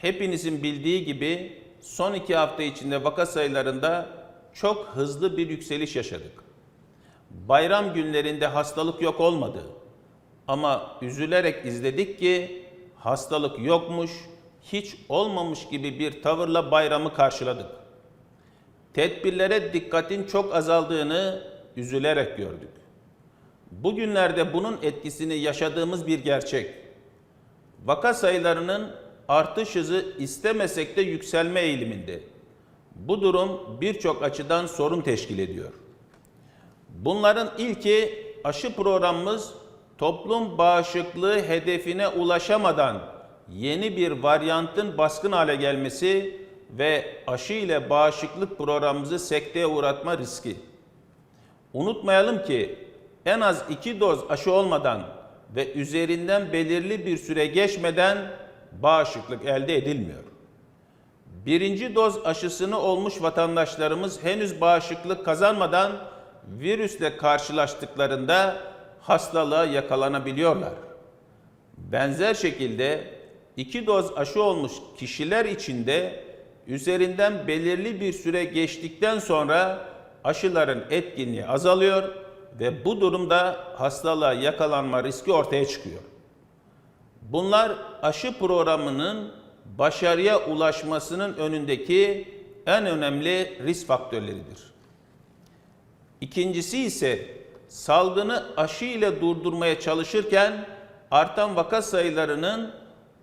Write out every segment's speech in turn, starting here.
hepinizin bildiği gibi son iki hafta içinde vaka sayılarında çok hızlı bir yükseliş yaşadık. Bayram günlerinde hastalık yok olmadı. Ama üzülerek izledik ki hastalık yokmuş, hiç olmamış gibi bir tavırla bayramı karşıladık. Tedbirlere dikkatin çok azaldığını üzülerek gördük. Bugünlerde bunun etkisini yaşadığımız bir gerçek. Vaka sayılarının artış hızı istemesek de yükselme eğiliminde. Bu durum birçok açıdan sorun teşkil ediyor. Bunların ilki aşı programımız toplum bağışıklığı hedefine ulaşamadan yeni bir varyantın baskın hale gelmesi ve aşı ile bağışıklık programımızı sekteye uğratma riski. Unutmayalım ki en az iki doz aşı olmadan ve üzerinden belirli bir süre geçmeden bağışıklık elde edilmiyor. Birinci doz aşısını olmuş vatandaşlarımız henüz bağışıklık kazanmadan virüsle karşılaştıklarında hastalığa yakalanabiliyorlar. Benzer şekilde iki doz aşı olmuş kişiler içinde üzerinden belirli bir süre geçtikten sonra aşıların etkinliği azalıyor ve bu durumda hastalığa yakalanma riski ortaya çıkıyor. Bunlar aşı programının başarıya ulaşmasının önündeki en önemli risk faktörleridir. İkincisi ise salgını aşı ile durdurmaya çalışırken artan vaka sayılarının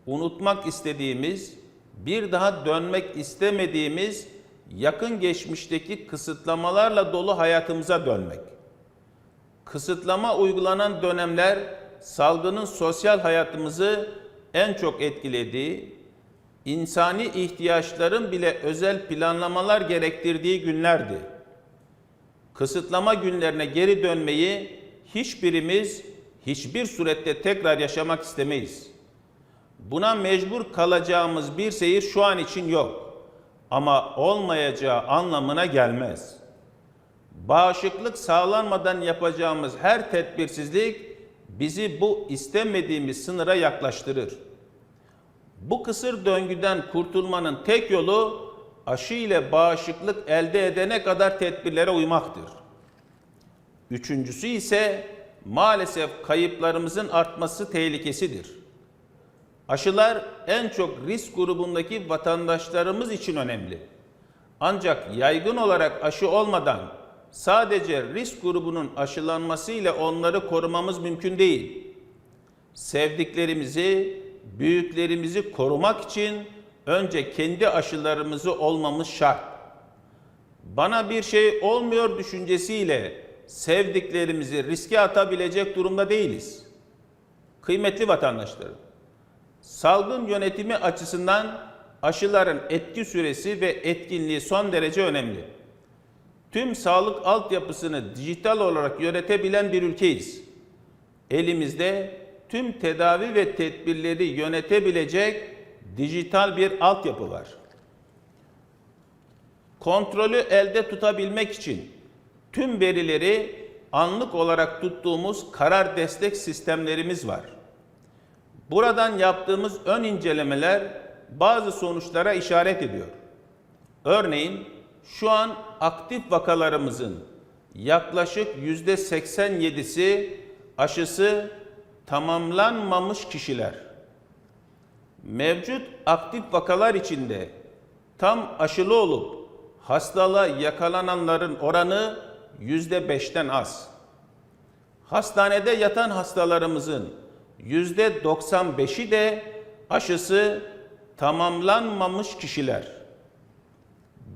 unutmak istediğimiz, bir daha dönmek istemediğimiz yakın geçmişteki kısıtlamalarla dolu hayatımıza dönmek. Kısıtlama uygulanan dönemler salgının sosyal hayatımızı en çok etkilediği, insani ihtiyaçların bile özel planlamalar gerektirdiği günlerdi. Kısıtlama günlerine geri dönmeyi hiçbirimiz hiçbir surette tekrar yaşamak istemeyiz. Buna mecbur kalacağımız bir seyir şu an için yok. Ama olmayacağı anlamına gelmez. Bağışıklık sağlanmadan yapacağımız her tedbirsizlik bizi bu istemediğimiz sınıra yaklaştırır. Bu kısır döngüden kurtulmanın tek yolu aşı ile bağışıklık elde edene kadar tedbirlere uymaktır. Üçüncüsü ise maalesef kayıplarımızın artması tehlikesidir. Aşılar en çok risk grubundaki vatandaşlarımız için önemli. Ancak yaygın olarak aşı olmadan sadece risk grubunun aşılanması ile onları korumamız mümkün değil. Sevdiklerimizi, büyüklerimizi korumak için önce kendi aşılarımızı olmamız şart. Bana bir şey olmuyor düşüncesiyle sevdiklerimizi riske atabilecek durumda değiliz. Kıymetli vatandaşlarım, salgın yönetimi açısından aşıların etki süresi ve etkinliği son derece önemli. Tüm sağlık altyapısını dijital olarak yönetebilen bir ülkeyiz. Elimizde tüm tedavi ve tedbirleri yönetebilecek dijital bir altyapı var. Kontrolü elde tutabilmek için tüm verileri anlık olarak tuttuğumuz karar destek sistemlerimiz var. Buradan yaptığımız ön incelemeler bazı sonuçlara işaret ediyor. Örneğin şu an aktif vakalarımızın yaklaşık yüzde 87'si aşısı tamamlanmamış kişiler. Mevcut aktif vakalar içinde tam aşılı olup hastalığa yakalananların oranı yüzde beşten az. Hastanede yatan hastalarımızın yüzde 95'i de aşısı tamamlanmamış kişiler.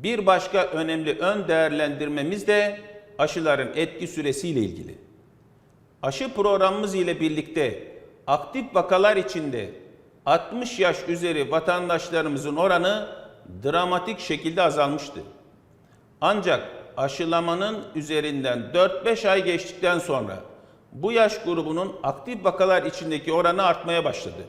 Bir başka önemli ön değerlendirmemiz de aşıların etki süresiyle ilgili. Aşı programımız ile birlikte aktif vakalar içinde 60 yaş üzeri vatandaşlarımızın oranı dramatik şekilde azalmıştı. Ancak aşılamanın üzerinden 4-5 ay geçtikten sonra bu yaş grubunun aktif vakalar içindeki oranı artmaya başladı.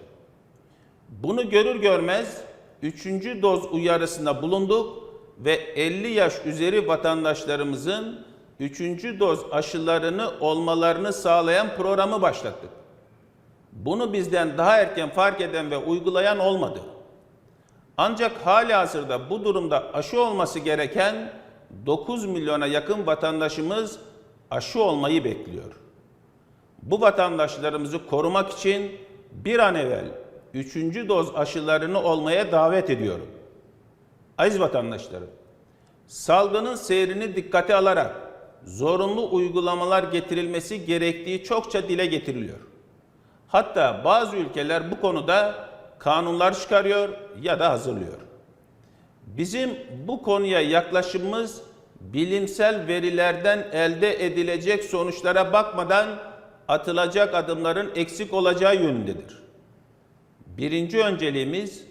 Bunu görür görmez 3. doz uyarısında bulunduk ve 50 yaş üzeri vatandaşlarımızın 3. doz aşılarını olmalarını sağlayan programı başlattık. Bunu bizden daha erken fark eden ve uygulayan olmadı. Ancak hali hazırda bu durumda aşı olması gereken 9 milyona yakın vatandaşımız aşı olmayı bekliyor. Bu vatandaşlarımızı korumak için bir an evvel 3. doz aşılarını olmaya davet ediyorum. Aziz vatandaşlarım, salgının seyrini dikkate alarak zorunlu uygulamalar getirilmesi gerektiği çokça dile getiriliyor. Hatta bazı ülkeler bu konuda kanunlar çıkarıyor ya da hazırlıyor. Bizim bu konuya yaklaşımımız bilimsel verilerden elde edilecek sonuçlara bakmadan atılacak adımların eksik olacağı yönündedir. Birinci önceliğimiz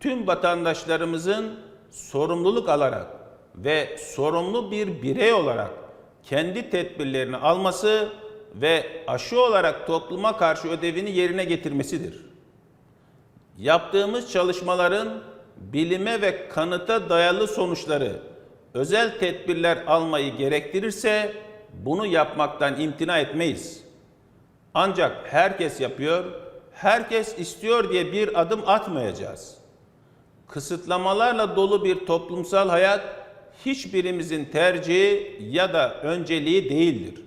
tüm vatandaşlarımızın sorumluluk alarak ve sorumlu bir birey olarak kendi tedbirlerini alması ve aşı olarak topluma karşı ödevini yerine getirmesidir. Yaptığımız çalışmaların bilime ve kanıta dayalı sonuçları özel tedbirler almayı gerektirirse bunu yapmaktan imtina etmeyiz. Ancak herkes yapıyor, herkes istiyor diye bir adım atmayacağız. Kısıtlamalarla dolu bir toplumsal hayat hiçbirimizin tercihi ya da önceliği değildir.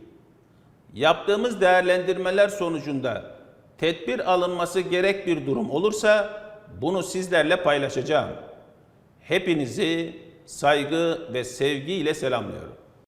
Yaptığımız değerlendirmeler sonucunda tedbir alınması gerek bir durum olursa bunu sizlerle paylaşacağım. Hepinizi saygı ve sevgiyle selamlıyorum.